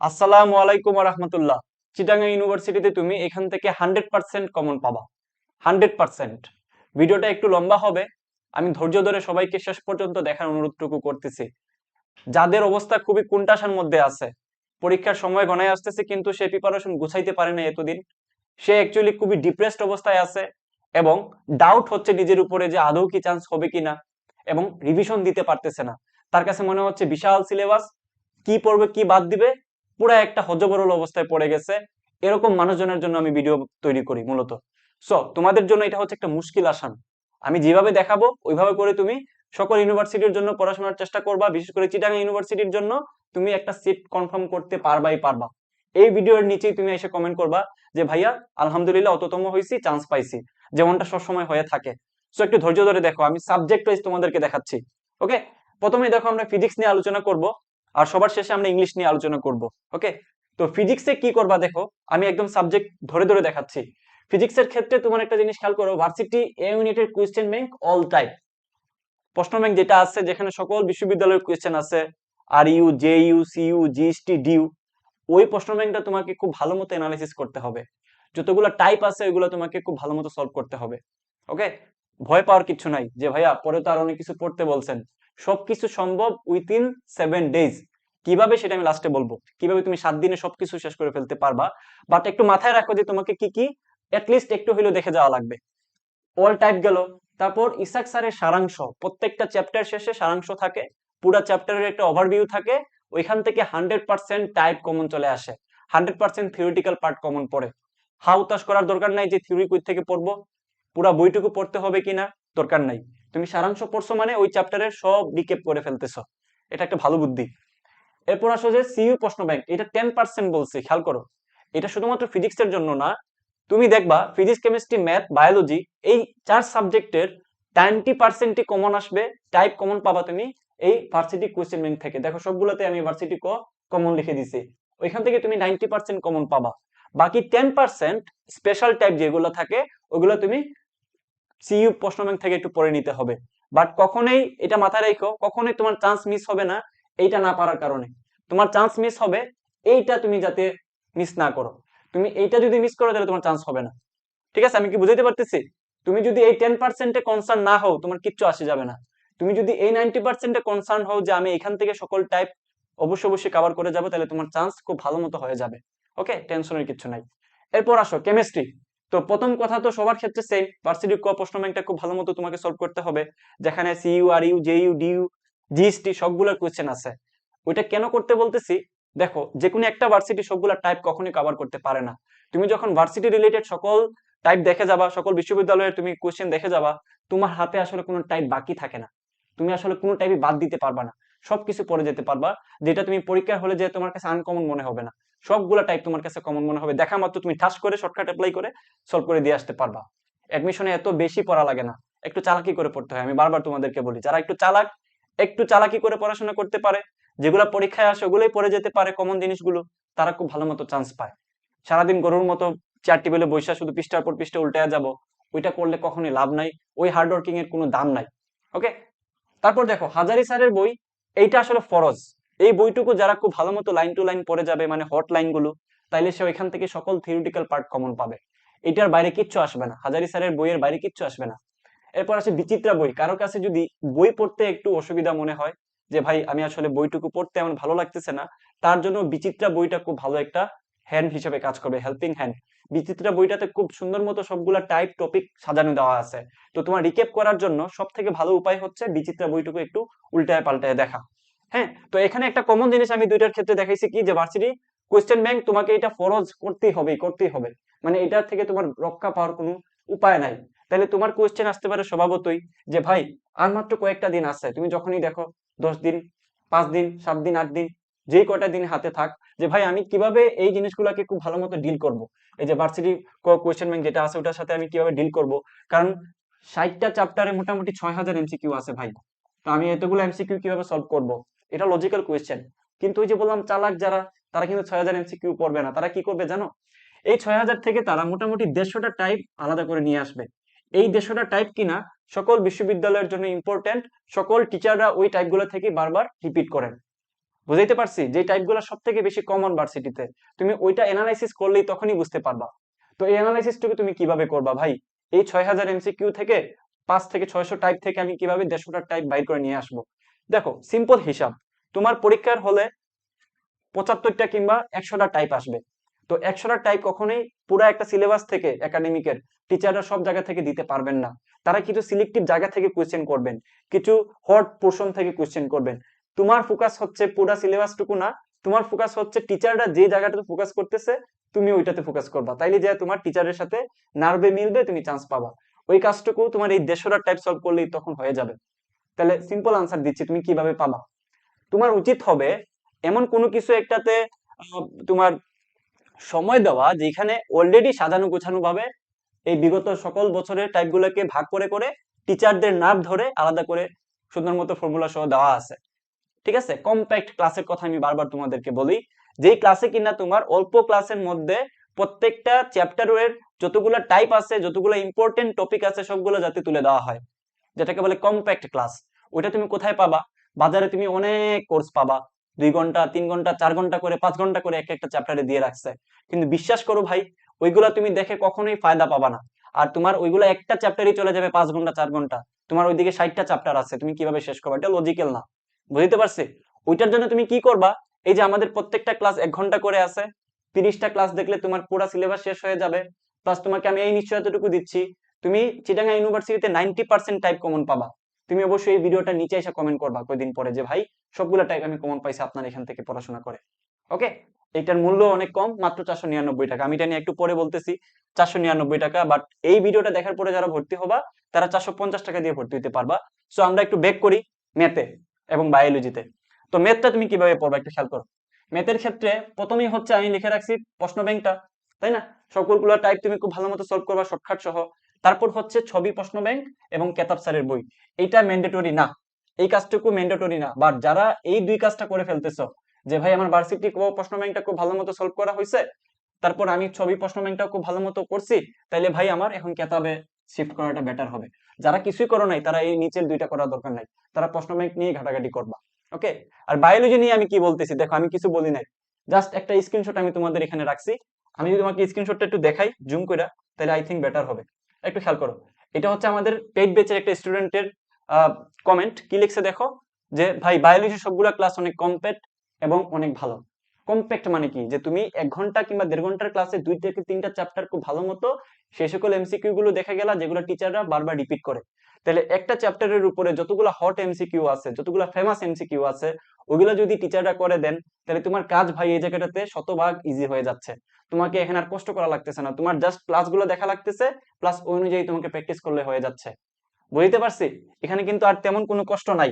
আসসালামু আলাইকুম রহমতুল্লাহ। চিটাঙ্গা ইউনিভার্সিটিতে তুমি এখান থেকে হান্ড্রেড পার্সেন্ট কমন পাবা। Hundred percent. ভিডিওটা একটু লম্বা হবে। আমি ধৈর্য ধরে সবাইকে শেষ পর্যন্ত দেখার অনুরোধটুকু করতেছি। যাদের অবস্থা খুবই কুন্টাসার মধ্যে আছে, পরীক্ষার সময় গণায় আসতেছে কিন্তু সে প্রিপারেশন গুছাইতে পারে না এতদিন। সে অ্যাকচুয়ালি খুবই ডিপ্রেসড অবস্থায় আছে এবং ডাউট হচ্ছে নিজের উপরে যে আদৌ কি চান্স হবে কিনা এবং রিভিশন দিতে পারতেছে না। তার কাছে মনে হচ্ছে বিশাল সিলেবাস কি পড়বে, কি বাদ দিবে? পুরো একটা হজবরল অবস্থায় পড়ে গেছে। এরকম মানুষজনের জন্য আমি ভিডিও তৈরি করি মূলত। সো তোমাদের জন্য এটা হচ্ছে একটা মুশকিল আসান। আমি যেভাবে দেখাবো, ওইভাবে করে তুমি সকল ইউনিভার্সিটির জন্য পড়াশোনার চেষ্টা করবা, বিশেষ করে চিটাগাং ইউনিভার্সিটির জন্য তুমি একটা সিট কনফার্ম করতে পারবাই পারবা। এই ভিডিওর নিচেই তুমি এসে কমেন্ট করবা যে, ভাইয়া, আলহামদুলিল্লাহ অততম হয়েছি চান্স পাইছি। যেমনটা সবসময় হয়ে থাকে। সো একটু ধৈর্য ধরে দেখো, আমি সাবজেক্ট ওয়াইজ তোমাদেরকে দেখাচ্ছি। ওকে প্রথমে দেখো আমরা ফিজিক্স নিয়ে আলোচনা করব। আর সবার শেষে আমরা ইংলিশ নিয়ে আলোচনা করব ওকে তো ফিজিক্সে কি করবা দেখো? আমি একদম সাবজেক্ট ধরে ধরে দেখাচ্ছি। ফিজিক্সের ক্ষেত্রে তোমার একটা জিনিস খেয়াল করো ভার্সিটি এ ইউনিটের কোয়েশ্চেন ব্যাংক অল টাইপ প্রশ্ন ব্যাংক যেটা আছে, যেখানে সকল বিশ্ববিদ্যালয়ের কোয়েশ্চেন আছে R U J U C U GST DU ওই প্রশ্ন ব্যাংকটা তোমাকে খুব ভালো মতো অ্যানালিসিস করতে হবে। যতগুলো টাইপ আছে, ওইগুলো তোমাকে খুব ভালো মতো সলভ করতে হবে ওকে ভয় পাওয়ার কিছু নাই যে ভাইয়া, পরে তো আর অনেক কিছু পড়তে বলছেন। সবকিছু সম্ভব উইথিন সেভেন ডেজ কীভাবে সেটা আমি লাস্টে বলব? কীভাবে তুমি সাত দিনে সবকিছু শেষ করে ফেলতে পারবা? বাট একটু মাথায় রাখো যে তোমাকে কি কি লিস্ট একটু হইলেও দেখে যাওয়া লাগবে। অল টাইপ গেল। তারপর ইসাক স্যারের সারাংশ। প্রত্যেকটা চ্যাপ্টার শেষে সারাংশ থাকে। পুরো চ্যাপ্টারের একটা ওভারভিউ থাকে। ওইখান থেকে হান্ড্রেড পার্সেন্ট টাইপ কমন চলে আসে। Hundred percent theoretical part common পড়ে। হাউ তাস করার দরকার নাই যে থিওরি কই থেকে পড়ব? পুরা বইটুকু পড়তে হবে কিনা? দরকার নাই। তুমি সারাংশ পড়ছো মানে ওই চ্যাপ্টারের সব ডিকেপ করে ফেলতেছো। এটা একটা ভালো বুদ্ধি। এরপর আসো যে সিইউ প্রশ্ন ব্যাংক এটা টেন পার্সেন্ট বলছি, খেয়াল করো। এটা শুধুমাত্র ফিজিক্স এর জন্য না, তুমি দেখবা ফিজিক্স কেমিস্ট্রি ম্যাথ বায়োলজি এই চার সাবজেক্টের নাইনটি পার্সেন্টই কমন আসবে টাইপ কমন পাবা তুমি এই ভার্সিটি কোয়েশ্চেন ব্যাংক থেকে। দেখো সবগুলোতে আমি ভার্সিটি ক কমন লিখে দিছি। ওইখান থেকে তুমি নাইনটি পার্সেন্ট কমন পাবা। বাকি টেন পার্সেন্ট স্পেশাল টাইপ যেগুলো থাকে, ওগুলো তুমি সিইউ প্রশ্ন ব্যাংক থেকে একটু পড়ে নিতে হবে। বাট কখনোই এটা মাথায় রেখো, কখনোই তোমার চান্স মিস হবে না এইটা না পারার কারণে। তোমার চান্স মিস হবে এইটা তুমি যাতে মিস না করো। তুমি এইটা যদি মিস করো তাহলে তোমার চান্স হবে না। ঠিক আছে? আমি কি বুঝাইতে পারতেছি? তুমি যদি এই টেন পার্সেন্টে কনসার্ন না হও, তোমার কিচ্ছু আসে যাবে না। তুমি যদি এই নাইনটি পার্সেন্টে কনসার্ন হও যে আমি এখান থেকে সকল টাইপ অবশ্যই অবশ্যই কভার করে যাব, তাহলে তোমার চান্স খুব ভালো মতো হয়ে যাবে। ওকে টেনশনের কিছু নাই। এরপর আসো কেমিস্ট্রি তো প্রথম কথা তো সবার ক্ষেত্রে সেম ভার্সিটি ক প্রশ্ন ব্যাংকটা খুব ভালো মতো তোমাকে সলভ করতে হবে। যেখানে CU R U J U DU GST সবগুলোর কোয়েশ্চেন আছে। ওইটা কেন করতে বলতেছি? দেখো যে কোনো একটা ভার্সিটি সবগুলা টাইপ কখনোই কভার করতে পারে না। তুমি যখন ভার্সিটি রিলেটেড সকল টাইপ দেখে যাবা, সকল বিশ্ববিদ্যালয়ের তুমি কোয়েশ্চেন দেখে যাবা, তোমার হাতে আসলে কোনো টাইপ বাকি থাকে না। তুমি আসলে কোনো টাইপই বাদ দিতে পারবা না। সবকিছু পড়ে যেতে পারবা, যেটা তুমি পরীক্ষার হলে যে তোমার কাছে আনকমন মনে হবে না। সবগুলা টাইপ তোমার কাছে কমন মনে হবে। দেখা মাত্র তুমি ঠাস করে শর্টকাট অ্যাপ্লাই করে সলভ করে দিয়ে আসতে পারবা। অ্যাডমিশনে এত বেশি পড়া লাগে না। একটু চালাকি করে পড়তে হয়। আমি বারবার তোমাদেরকে বলি, যারা একটু চালাক, একটু চালাকি করে পড়াশোনা করতে পারে, যেগুলো পরীক্ষায় আসে ওগুলোই পড়ে যেতে পারে কমন জিনিসগুলো, তারা খুব ভালো মতো চান্স পায়। সারাদিন গরুর মতো চেয়ার টেবিলে বৈশা শুধু পৃষ্ঠার পর পৃষ্ঠা উল্টে যাব, ওইটা করলে কখনোই লাভ নাই। ওই হার্ড ওয়ার্কিং এর কোনো দাম নাই। ওকে তারপর দেখো, হাজারি স্যারের বই এইটা আসলে ফরজ। এই বইটুকু যারা খুব ভালো মতো লাইন টু লাইন পড়ে যাবে মানে হট লাইনগুলো, তাইলে সে ওইখান থেকে সকল থিওরিটিক্যাল পার্ট কমন পাবে। এটার বাইরে কিচ্ছু আসবে না। হাজারি স্যারের বইয়ের বাইরে কিচ্ছু আসবে না। এরপর আসে বিচিত্রা বই। কারও কাছে যদি বই পড়তে একটু অসুবিধা মনে হয়, যে ভাই, আমি আসলে বইটুকু পড়তে এমন ভালো লাগতেছে না, তার জন্য বিচিত্রা বইটা খুব ভালো একটা হ্যান্ড হিসেবে কাজ করবে হেল্পিং হ্যান্ড বিচিত্রা বইটাতে খুব সুন্দর মতো সবগুলা টাইপ টপিক সাজানো দেওয়া আছে। তো তোমার রিকেপ করার জন্য সব থেকে ভালো উপায় হচ্ছে বিচিত্রা বইটুকু একটু উল্টায় পাল্টায় দেখা। হ্যাঁ তো এখানে একটা কমন জিনিস আমি দুইটার ক্ষেত্রে দেখাইছি কি যে ভার্সিটি কোয়েশ্চেন ব্যাংক তোমাকে এটা ফরজ করতেই হবে করতেই হবে। মানে এটার থেকে তোমার রক্ষা পাওয়ার কোনো উপায় নাই। তাহলে তোমার কোয়েশ্চেন আসতে পারে স্বভাবতই যে, ভাই, আর মাত্র কয়েকটা দিন আছে। তুমি যখনই দেখো, দশ দিন, পাঁচ দিন, সাত দিন, আট দিন যে কয়টা দিন হাতে থাক, যে ভাই আমি কীভাবে এই জিনিসগুলোকে খুব ভালো মতো ডিল করব? এই যে ভার্সিটি কোয়েশ্চেন ব্যাংক যেটা আছে ওটার সাথে আমি কীভাবে ডিল করব? কারণ ষাটটা চ্যাপ্টারে মোটামুটি ছয় হাজার এমসিকিউ আছে ভাই। তো আমি এতগুলো এমসিকিউ কীভাবে সলভ করব? এটা লজিক্যাল কোয়েশ্চেন কিন্তু ওই যে বললাম চালাক যারা, তারা কিন্তু ছয় হাজার এমসিকিউ পড়বে না। তারা কি করবে জানো? এই ছয় হাজার থেকে তারা মোটামুটি দেড়শোটা টাইপ আলাদা করে নিয়ে আসবে। এই দেড়শোটা টাইপ কিনা সকল বিশ্ববিদ্যালয়ের জন্য ইম্পর্টেন্ট সকল টিচাররা ওই টাইপগুলো থেকে বারবার রিপিট করেন। বুঝাইতে পারছি যে টাইপগুলো সব থেকে বেশি কমন ভার্সিটিতে তুমি ওইটা অ্যানালাইসিস করলেই তখনই বুঝতে পারবা। তো এই অ্যানালাইসিসটুকু তুমি কীভাবে করবা ভাই? এই ছয় হাজার এমসিকিউ থেকে পাঁচ থেকে ছয়শো টাইপ থেকে আমি কীভাবে দেড়শোটা টাইপ বাইর করে নিয়ে আসব? দেখো সিম্পল হিসাব। তোমার পরীক্ষার হলে পঁচাত্তরটা কিংবা একশোটা টাইপ আসবে। তো একশোটা টাইপ কখনোই পুরো একটা সিলেবাস থেকে একাডেমিকের টিচাররা সব জায়গা থেকে দিতে পারবেন না। তারা কিছু সিলেক্টিভ জায়গা থেকে কোয়েশ্চেন করবেন। কিছু হট পোর্শন থেকে কোয়েশ্চেন করবেন। তোমার ফোকাস হচ্ছে পুরো সিলেবাসটুকু না, তোমার ফোকাস হচ্ছে টিচাররা যে জায়গাটাতে ফোকাস করতেছে, তুমি ওইটাতে ফোকাস করবা। তাইলে যে তোমার টিচারের সাথে নার্ভে মিলবে, তুমি চান্স পাবা। ওই কাজটুকু তোমার এই দেড়শোটা টাইপ সলভ করলেই তখন হয়ে যাবে। তাহলে সিম্পল আনসার দিচ্ছি, তুমি কীভাবে পাবা? তোমার উচিত হবে এমন কোনো কিছু একটাতে তোমার সময় দেওয়া, যেখানে অলরেডি সাজানো গোছানো ভাবে এই বিগত সকল বছরের টাইপগুলোকে ভাগ করে করে টিচারদের নার্ভ ধরে আলাদা করে সুন্দর মতো ফর্মুলা সহ দেওয়া আছে। ঠিক আছে? কম্প্যাক্ট ক্লাসের কথা আমি বারবার তোমাদেরকে বলি। যেই ক্লাসে কিনা তোমার অল্প ক্লাসের মধ্যে প্রত্যেকটা চ্যাপ্টারের যতগুলো টাইপ আছে, যতগুলো ইম্পর্টেন্ট টপিক আছে, সবগুলো যাতে তুলে দেওয়া হয়। যেটাকে বলে কম্প্যাক্ট ক্লাস ওইটা তুমি কোথায় পাবা? বাজারে তুমি অনেক কোর্স পাবা। দুই ঘণ্টা, তিন ঘণ্টা, চার ঘণ্টা করে, পাঁচ ঘণ্টা করে এক একটা চ্যাপ্টারে দিয়ে রাখছে। কিন্তু বিশ্বাস করো ভাই, ওইগুলা তুমি দেখে কখনোই ফায়দা পাবা না। আর তোমার ওইগুলো একটা চ্যাপ্টারই চলে যাবে পাঁচ ঘণ্টা, চার ঘণ্টা। তোমার ওইদিকে ষাটটা চ্যাপ্টার আছে। তুমি কীভাবে শেষ করবে? এটা লজিক্যাল না। বুঝতে পারছি? ওইটার জন্য তুমি কি করবা? এই যে আমাদের প্রত্যেকটা ক্লাস এক ঘণ্টা করে আছে। তিরিশটা ক্লাস দেখলে তোমার পুরো সিলেবাস শেষ হয়ে যাবে। প্লাস তোমাকে আমি এই নিশ্চয়তাটুকু দিচ্ছি, তুমি চিটাঙ্গা ইউনিভার্সিটিতে নাইনটি পার্সেন্ট টাইপ কমন পাবা। তুমি অবশ্যই এই ভিডিওটা নিচে এসে কমেন্ট করবা কয়দিন পরে যে, ভাই, সবগুলো টাইপ আমি কমন পাইছি, আপনার এখান থেকে পড়াশোনা করে। ওকে এটার মূল্য অনেক কম, মাত্র চারশো নিরানব্বই টাকা। আমি এটা নিয়ে একটু পরে বলতেছি, চারশো নিরানব্বই টাকা বাট এই ভিডিওটা দেখার পরে যারা ভর্তি হবা, তারা চারশো পঞ্চাশ টাকা দিয়ে ভর্তি হতে পারবা। সো আমরা একটু বেক করি ম্যাথে। এবং বায়োলজিতে তো। ম্যাথটা তুমি কীভাবে পড়বা একটু খেয়াল করো। ম্যাথের ক্ষেত্রে প্রথমেই হচ্ছে আমি লিখে রাখছি প্রশ্ন ব্যাংকটা, তাই না? সকলগুলো টাইপ তুমি খুব ভালো মতো সলভ করবা শর্টকাট সহ। তারপর হচ্ছে ছবি প্রশ্ন ব্যাংক এবং কেতাব স্যারের বই। এইটা ম্যান্ডেটরি না। এই কাজটুকু ম্যান্ডেটরি না। বাট যারা এই দুই কাজটা করে ফেলতেছ, যে ভাই আমার ভার্সিটি প্রশ্ন ব্যাংকটা খুব ভালো মতো সলভ করা হয়েছে তারপর আমি ছবি প্রশ্ন ব্যাংকটা খুব ভালো মতো করছি, তাইলে ভাই আমার এখন কেতাবে শিফট করাটা বেটার হবে। যারা কিছুই করো নাই, তারা এই নিচের দুইটা করার দরকার নাই। তারা প্রশ্ন ব্যাংক নিয়ে ঘাটাঘাটি করবা ওকে আর বায়োলজি নিয়ে আমি কি বলতেছি? দেখো, আমি কিছু বলি নাই। জাস্ট একটা স্ক্রিনশট আমি তোমাদের এখানে রাখছি। আমি যদি তোমাকে স্ক্রিনশটটা একটু দেখাই জুম করে তাহলে আই থিঙ্ক বেটার হবে। একটু খেয়াল করো। এটা হচ্ছে আমাদের পেইড বেচের একটা স্টুডেন্টের কমেন্ট কি লিখছে দেখো? যে, ভাই বায়োলজি সবগুলা ক্লাস অনেক কম্প্যাক্ট এবং অনেক ভালো। কম্প্যাক্ট মানে কি? যে তুমি এক ঘণ্টা কিংবা দেড় ঘণ্টার ক্লাসে দুই থেকে তিনটা চ্যাপ্টার খুব ভালো মতো সেই সকল এমসিকিউ গুলো দেখা গেল যেগুলো টিচাররা বারবার রিপিট করে। তাহলে একটা চ্যাপ্টারের উপরে যতগুলো হট এমসিকিউ আছে যতগুলো ফেমাস এমসিকিউ আছে ওগুলো যদি টিচাররা করে দেন তাহলে তোমার কাজ ভাই এই জায়গাটাতে শতভাগ ইজি হয়ে যাচ্ছে। তোমাকে এখানে আর কষ্ট করা লাগতেছে না। তোমার জাস্ট ক্লাসগুলো দেখা লাগতেছে প্লাস ওই অনুযায়ী তোমাকে প্র্যাকটিস করলে হয়ে যাচ্ছে। বুঝতে পারছি? এখানে কিন্তু আর তেমন কোনো কষ্ট নাই।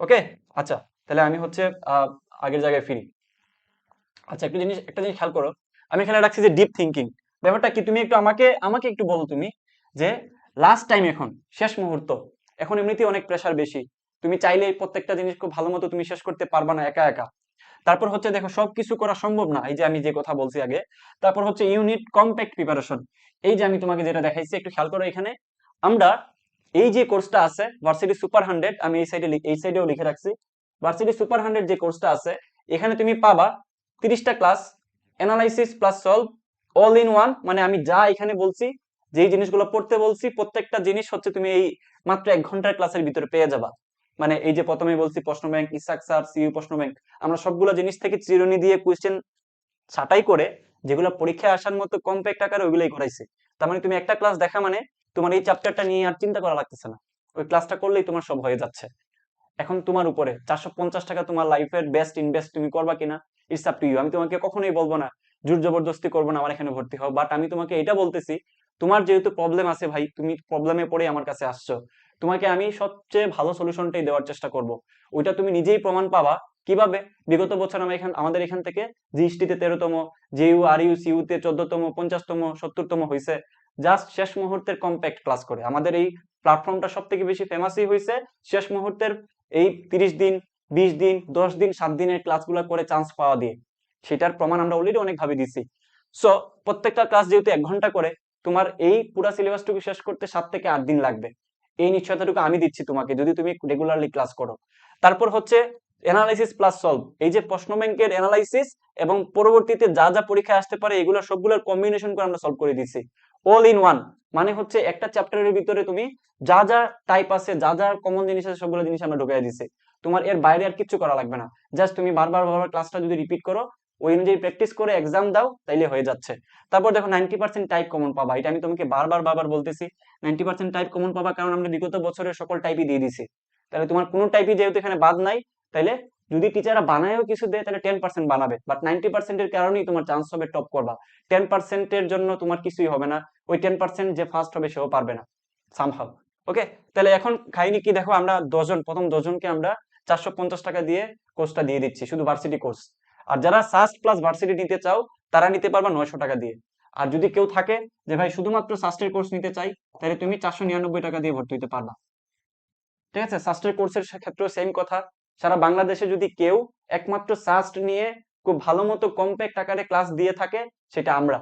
ওকে আচ্ছা তাহলে আমি হচ্ছে আহ, আগের জায়গায় ফিরি। আচ্ছা একটা জিনিস একটা জিনিস খেয়াল করো। আমি এখানে রাখছি যে ডিপ থিঙ্কিং ব্যাপারটা কি? তুমি একটু আমাকে আমাকে একটু বলো তুমি যে লাস্ট টাইম এখন, শেষ মুহূর্ত, এখন এমনিতেই অনেক প্রেসার বেশি। তুমি চাইলে প্রত্যেকটা জিনিস খুব ভালো মতো তুমি শেষ করতে পারবা না একা একা। তারপর হচ্ছে দেখো, সবকিছু করা সম্ভব না। এই যে আমি যে কথা বলছি আগে, তারপর হচ্ছে ইউনিট কম্প্যাক্ট প্রিপারেশন এই যে আমি তোমাকে যেটা দেখাইছি, একটু খেয়াল করো এখানে। আমরা এই যে কোর্সটা আছে ভার্সিটি সুপার হান্ড্রেড আমি এই সাইডে এই সাইডেও লিখে রাখছি। ভার্সিটি সুপার হান্ড্রেড যে কোর্সটা আছে, এখানে তুমি পাবা তিরিশটা class analysis plus solve all in one মানে আমি যা এখানে বলছি, যেই জিনিসগুলো পড়তে বলছি, প্রত্যেকটা জিনিস হচ্ছে তুমি এই মাত্র এক ঘণ্টার ক্লাসের ভিতরে পেয়ে যাবা। মানে এই যে প্রথমে বলছি, প্রশ্ন ব্যাংক স্ট্রাকচার সিইউ প্রশ্ন ব্যাংক আমরা সবগুলো জিনিস থেকে চিরুনি দিয়ে কোয়েশ্চেন ছাটাই করে, যেগুলো পরীক্ষায় আসার মতো কম্প্যাক্ট আকারে ওইগুলোই করাইছি তার মানে তুমি একটা ক্লাস দেখা মানে তোমার এই চ্যাপ্টারটা নিয়ে আর চিন্তা করা লাগতেছে না। ওই ক্লাসটা করলেই তোমার সব হয়ে যাচ্ছে। এখন তোমার উপরে। চারশো পঞ্চাশ টাকা তোমার লাইফের বেস্ট ইনভেস্ট তুমি করবা কিনা ইটস আপ টু ইউ আমি তোমাকে কখনোই বলব না, জোর জবরদস্তি করব না, আমার এখানে ভর্তি হও। বাট আমি তোমাকে এটা বলতেছি, তোমার যেহেতু প্রবলেম আছে ভাই, তুমি প্রবলেমে পড়ে আমার কাছে আসছো। তোমাকে আমি সবচেয়ে ভালো সলিউশনটাই দেওয়ার চেষ্টা করব। ওইটা তুমি নিজেই প্রমাণ পাবা। কীভাবে? বিগত বছর আমরা এখান, আমাদের এখান থেকে জিএসটিতে তেরোতম, জেইউ আর ইউ সিইউতে চোদ্দতম, পঞ্চাশতম, সত্তরতম হয়েছে জাস্ট শেষ মুহূর্তের কম্প্যাক্ট ক্লাস করে। আমাদের এই প্ল্যাটফর্মটা সব থেকে বেশি ফেমাসই হয়েছে শেষ মুহূর্তের এই তিরিশ দিন, বিশ দিন, দশ দিন, সাত দিনের ক্লাসগুলো করে চান্স পাওয়া দিয়ে। সেটার প্রমাণ আমরা অলরেডি অনেকভাবে দিছি সো প্রত্যেকটা ক্লাস যেহেতু এক ঘণ্টা করে, তোমার এই পুরো সিলেবাসটুকু শেষ করতে সাত থেকে আট দিন লাগবে। এই নিশ্চয়তাটুকু আমি দিচ্ছি তোমাকে, যদি তুমি রেগুলারলি ক্লাস করো। তারপর হচ্ছে অ্যানালাইসিস প্লাস সলভ এই যে প্রশ্ন ব্যাংকের অ্যানালাইসিস এবং পরবর্তীতে যা যা পরীক্ষায় আসতে পারে, এগুলো সবগুলোর কম্বিনেশন করে আমরা সলভ করে দিচ্ছি অল ইন ওয়ান মানে হচ্ছে একটা চ্যাপ্টারের ভিতরে তুমি যা যা টাইপ আছে, যা যা কমন জিনিস আছে, সবগুলো জিনিস আমরা ঢুকাই দিচ্ছি তোমার এর বাইরে আর কিছু করা লাগবে না। জাস্ট তুমি বারবার বারবার ক্লাসটা যদি রিপিট করো, ওই অনুযায়ী প্র্যাকটিস করে এক্সাম দাও, তাইলে হয়ে যাচ্ছে। তারপর দেখো নাইনটি পার্সেন্ট টাইপ কমন পাবা। এটা আমি তোমাকে বারবার বারবার বলতেছি নাইনটি পার্সেন্ট টাইপ কমন পাবা কারণ আমরা বিগত বছরের সকল টাইপই দিয়ে দিছি। তাহলে তোমার কোনো টাইপই যেহেতু এখানে বাদ নাই, তাইলে যদি টিচাররা বানায়ও কিছু দেয়, তাহলে টেন পার্সেন্ট বানাবে। বাট নাইনটি পার্সেন্টের কারণেই তোমার চান্স হবে টপ করবা। টেন পার্সেন্টের জন্য তোমার কিছুই হবে না। ওই টেন পার্সেন্ট যে ফার্স্ট হবে, সেও পারবে না। সামহাও ওকে তাহলে এখন খাইনি কি দেখো, আমরা দশজন, প্রথম দশজনকে আমরা চারশো পঞ্চাশ টাকা দিয়ে কোর্সটা দিয়ে দিচ্ছি, শুধু ভার্সিটি কোর্স আর যারা সাস্ট প্লাস ভার্সিটি নিতে চাও, তারা নিতে পারবা নয়শো টাকা দিয়ে। আর যদি কেউ থাকে যে, ভাই, শুধুমাত্র সাস্টের কোর্স নিতে চাই, তাহলে তুমি চারশো নিরানব্বই টাকা দিয়ে ভর্তি হতে পারবা। ঠিক আছে? সাস্টের কোর্সের ক্ষেত্রেও সেম কথা। সারা বাংলাদেশে যদি কেউ একমাত্র সাস্ট নিয়ে খুব ভালো মতো কম্প্যাক্ট আকারে ক্লাস দিয়ে থাকে, সেটা আমরা।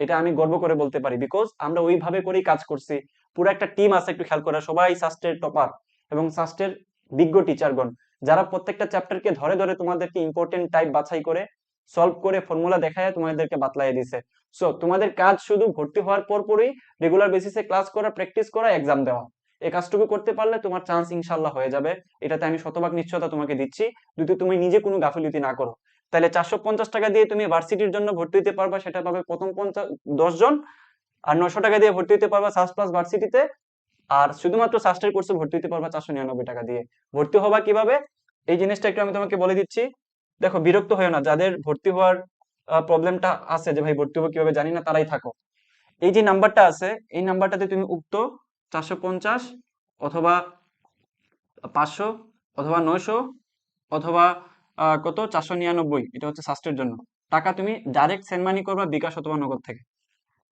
এটা আমি গর্ব করে বলতে পারি। বিকজ আমরা ওইভাবে করেই কাজ করছি। পুরো একটা টিম আছে, একটু খেয়াল করে। সবাই সাস্টের টপার এবং সাস্টের বিজ্ঞ টিচারগণ যারা প্রত্যেকটা চ্যাপ্টারকে ধরে ধরে তোমাদেরকে ইম্পর্টেন্ট টাইপ বাছাই করে সলভ করে ফর্মুলা দেখায়, তোমাদেরকে বাতলাই দিছে। সো তোমাদের কাজ শুধু ভর্তি হওয়ার পর পরই রেগুলার বেসিসে ক্লাস করা প্র্যাকটিস করা এক্সাম দেওয়া। এই কাজটুকু করতে পারলে তোমার চান্স ইনশাল্লাহ হয়ে যাবে। এটাতে আমি শতভাগ নিশ্চয়তা তোমাকে দিচ্ছি। যদি তুমি নিজে কোনো গাফিলতি না করো। তাহলে চারশো পঞ্চাশ টাকা দিয়ে তুমি ভার্সিটির জন্য ভর্তি হতে পারবা, সেটা পাবে প্রথম পঞ্চাশ জন। আর নশো টাকা দিয়ে ভর্তি হতে পারবা সাস প্লাস ভার্সিটিতে আর শুধুমাত্র সাস্টের কোর্সে ভর্তি হতে পারবা চারশো নিরানব্বই টাকা দিয়ে। ভর্তি হবা কীভাবে? এই জিনিসটা একটু আমি তোমাকে বলে দিচ্ছি। দেখো, বিরক্ত হয়েও না। যাদের ভর্তি হওয়ার প্রবলেমটা আছে যে, ভাই, ভর্তি হব কীভাবে? জানি না, তারাই থাকো। এই যে নাম্বারটা আছে, এই নাম্বারটাতে তুমি উক্ত চারশো পঞ্চাশ অথবা পাঁচশো অথবা নয়শো অথবা কত? চারশো নিরানব্বই। এটা হচ্ছে সাস্টের জন্য। টাকা তুমি ডাইরেক্ট করবা বিকাশ অথবা নগদ থেকে।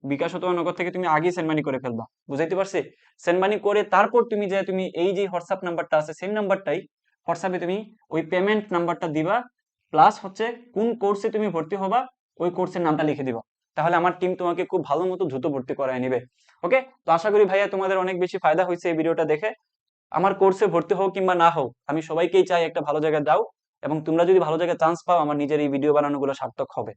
বিকাশ অথবা নগদ থেকে তুমি আগেই করে ফেলবা। বুঝাইতে পারছি? করে তারপর তুমি যে তুমি এই যে হোয়াটসঅ্যাপ নাম্বারটা আছে সেম নাম্বারটাই হোয়াটসঅ্যাপে তুমি ওই পেমেন্ট নাম্বারটা দিবা প্লাস হচ্ছে কোন কোর্সে তুমি ভর্তি হবা, ওই কোর্সের নামটা লিখে দিবা। তাহলে আমার টিম তোমাকে খুব ভালো মতো দ্রুত ভর্তি করায় নিবে। ওকে তো আশা করি ভাইয়া তোমাদের অনেক বেশি ফায়দা হয়েছে এই ভিডিওটা দেখে। আমার কোর্সে ভর্তি হোক কিংবা না হোক আমি সবাইকেই চাই একটা ভালো জায়গায় যাও এবং তোমরা যদি ভালো জায়গায় চান্স পাও, আমার নিজের এই ভিডিও বানানোগুলো সার্থক হবে।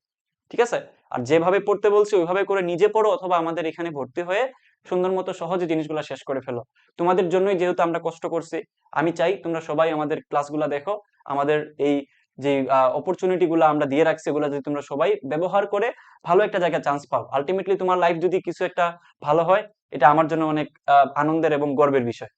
ঠিক আছে? আর যেভাবে পড়তে বলছি, ওইভাবে করে নিজে পড়ো অথবা আমাদের এখানে ভর্তি হয়ে সুন্দর মতো সহজে জিনিসগুলো শেষ করে ফেলো। তোমাদের জন্যই যেহেতু আমরা কষ্ট করছি, আমি চাই তোমরা সবাই আমাদের ক্লাসগুলো দেখো, আমাদের এই যে অপরচুনিটি গুলো আমরা দিয়ে রাখছি এগুলো যদি তোমরা সবাই ব্যবহার করে ভালো একটা জায়গায় চান্স পাও। আলটিমেটলি তোমার লাইফ যদি কিছু একটা ভালো হয়, এটা আমার জন্য অনেক আনন্দের এবং গর্বের বিষয়।